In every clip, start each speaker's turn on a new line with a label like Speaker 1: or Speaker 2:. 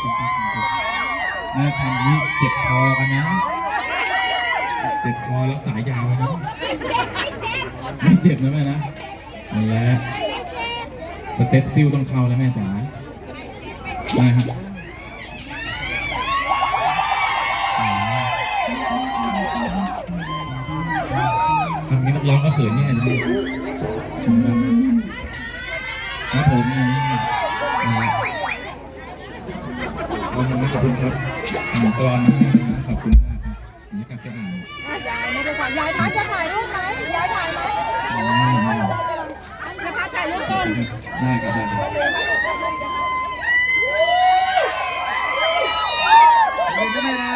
Speaker 1: คุณครับขอบคุณแม่ทำนี้เจ็บคอกันนะเจ็บคอรักษายาวเลยนะไม่เจ็บนะแม่นะนั่นแหละสเต็ปซิลต้องเข้าแล้วแม่จ๋าได้ครับทำนี้นักร้องก็เขินเนี่ยนะพี่ครับผมนะ ขอบคุณครับอ่านกรอนนะขอบคุณมากครับผมจะกลับไปอ่าน
Speaker 2: ยายไม่ได้ถ่ายยายคะจะถ่ายรูปไหมยายถ่ายไหม
Speaker 1: อ๋อ
Speaker 2: นะคะถ่ายรูปก่อน
Speaker 1: ได้ครับได้ครับเล่นได้ไหมนะ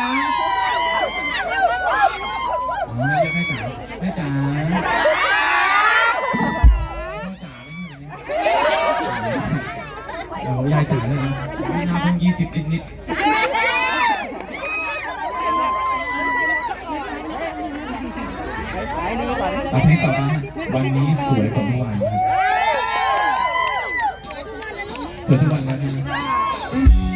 Speaker 1: อ๋อเรียกแม่จ๋าแม่จ๋าแม่จ๋าไม่ใช่เลยเรายายจ๋าเลย เพิ่งยี่สิบนิด
Speaker 2: นิด
Speaker 1: เอาเพลงต่อมาวันนี้สวยกว่าเมื่อวานครับ สวยทุกวันแล้วนะ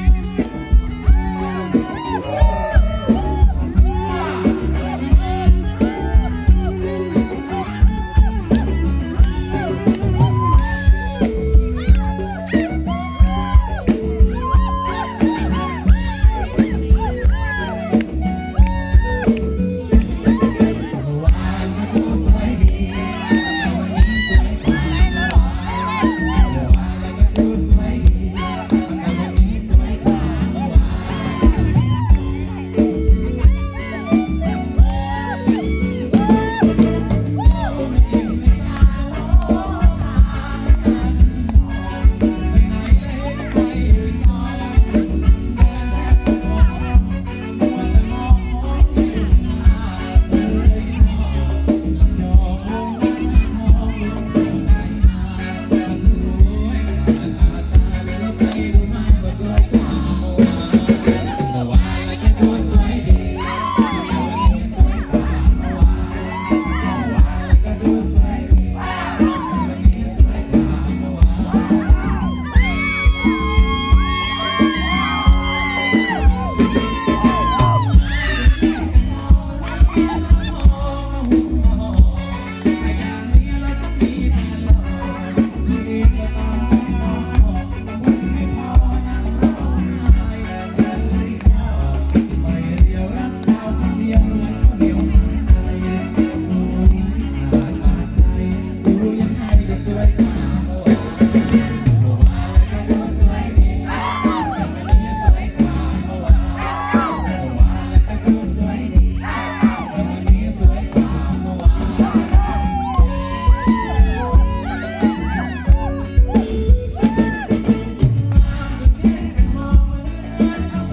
Speaker 1: Thank you.